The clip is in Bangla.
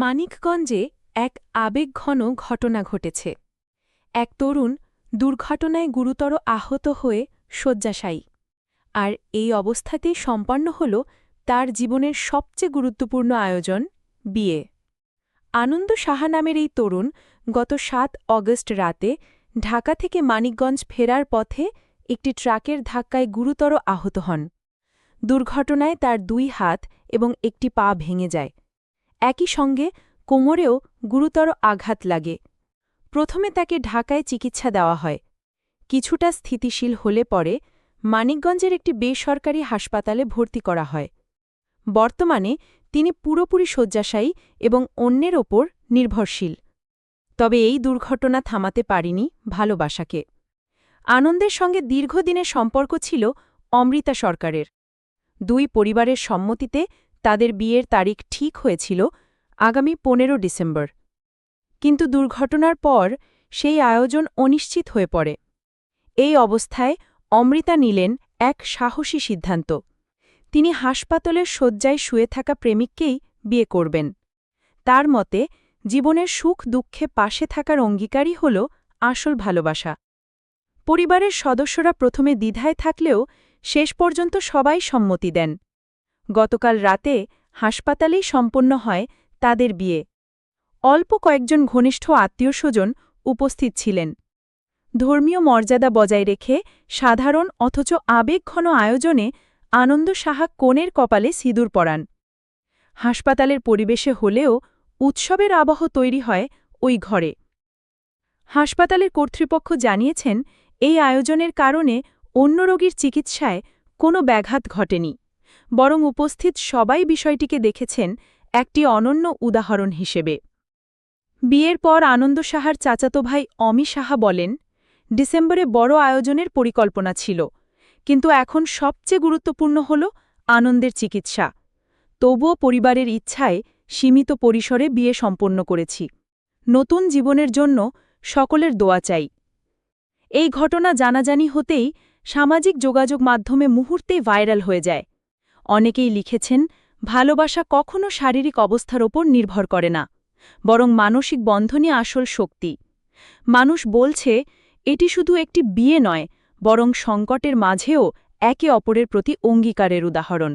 মানিকগঞ্জে এক আবেগঘন ঘটনা ঘটেছে। এক তরুণ দুর্ঘটনায় গুরুতর আহত হয়ে শয্যাশায়ী। আর এই অবস্থাতেই সম্পন্ন হল তার জীবনের সবচেয়ে গুরুত্বপূর্ণ আয়োজন, বিয়ে। আনন্দ সাহা নামের এই তরুণ গত সাত অগস্ট রাতে ঢাকা থেকে মানিকগঞ্জ ফেরার পথে একটি ট্রাকের ধাক্কায় গুরুতর আহত হন। দুর্ঘটনায় তার দুই হাত এবং একটি পা ভেঙে যায়। একই সঙ্গে কোমরেও গুরুতর আঘাত লাগে। প্রথমে তাকে ঢাকায় চিকিৎসা দেওয়া হয়। কিছুটা স্থিতিশীল হলে পরে মানিকগঞ্জের একটি বেসরকারি হাসপাতালে ভর্তি করা হয়। বর্তমানে তিনি পুরোপুরি শয্যাশায়ী এবং অন্যের ওপর নির্ভরশীল। তবে এই দুর্ঘটনা থামাতে পারিনি ভালোবাসাকে। আনন্দের সঙ্গে দীর্ঘদিনের সম্পর্ক ছিল অমৃতা সরকারের। দুই পরিবারের সম্মতিতে তাদের বিয়ের তারিখ ঠিক হয়েছিল আগামী পনেরো ডিসেম্বর। কিন্তু দুর্ঘটনার পর সেই আয়োজন অনিশ্চিত হয়ে পড়ে। এই অবস্থায় অমৃতা নিলেন এক সাহসী সিদ্ধান্ত। তিনি হাসপাতালের শয্যায় শুয়ে থাকা প্রেমিককেই বিয়ে করবেন। তার মতে, জীবনের সুখ দুঃখে পাশে থাকার অঙ্গীকারই হল আসল ভালোবাসা। পরিবারের সদস্যরা প্রথমে দ্বিধায় থাকলেও শেষ পর্যন্ত সবাই সম্মতি দেন। গতকাল রাতে হাসপাতালেই সম্পন্ন হয় তাদের বিয়ে। অল্প কয়েকজন ঘনিষ্ঠ আত্মীয়স্বজন উপস্থিত ছিলেন। ধর্মীয় মর্যাদা বজায় রেখে সাধারণ অথচ আবেগঘন আয়োজনে আনন্দ সাহা কোণের কপালে সিঁদুর পরান। হাসপাতালের পরিবেশে হলেও উৎসবের আবহ তৈরি হয় ওই ঘরে। হাসপাতালের কর্তৃপক্ষ জানিয়েছেন, এই আয়োজনের কারণে অন্য রোগীর চিকিৎসায় কোনো ব্যাঘাত ঘটেনি। বরং উপস্থিত সবাই বিষয়টিকে দেখেছেন একটি অনন্য উদাহরণ হিসেবে। বিয়ের পর আনন্দ সাহার চাচাতো ভাই অমি সাহা বলেন, ডিসেম্বরে বড় আয়োজনের পরিকল্পনা ছিল, কিন্তু এখন সবচেয়ে গুরুত্বপূর্ণ হল আনন্দের চিকিৎসা। তবুও পরিবারের ইচ্ছায় সীমিত পরিসরে বিয়ে সম্পন্ন করেছি। নতুন জীবনের জন্য সকলের দোয়া চাই। এই ঘটনা জানাজানি হতেই সামাজিক যোগাযোগ মাধ্যমে মুহূর্তেই ভাইরাল হয়ে যায়। অনেকেই লিখেছেন, ভালোবাসা কখনো শারীরিক অবস্থার ওপর নির্ভর করে না, বরং মানসিক বন্ধনই আসল শক্তি। মানুষ বলছে, এটি শুধু একটি বিয়ে নয়, বরং সংকটের মাঝেও একে অপরের প্রতি অঙ্গীকারের উদাহরণ।